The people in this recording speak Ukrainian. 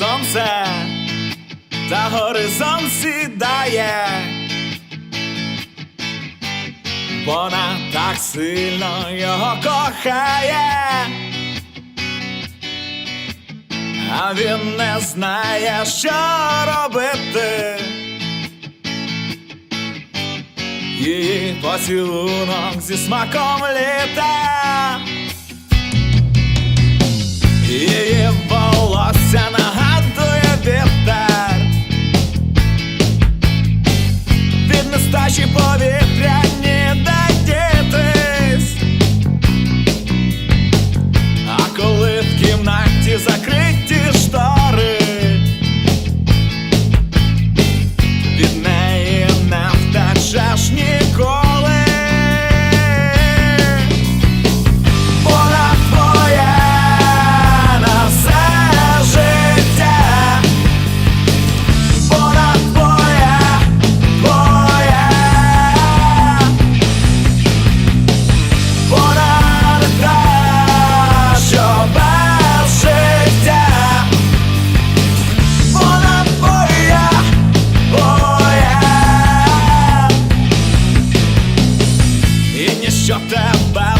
сонце, та горизонт сідає. Вона так сильно його кохає, а він не знає, що робити. Її поцілунок зі смаком літа. Її shut that mouth.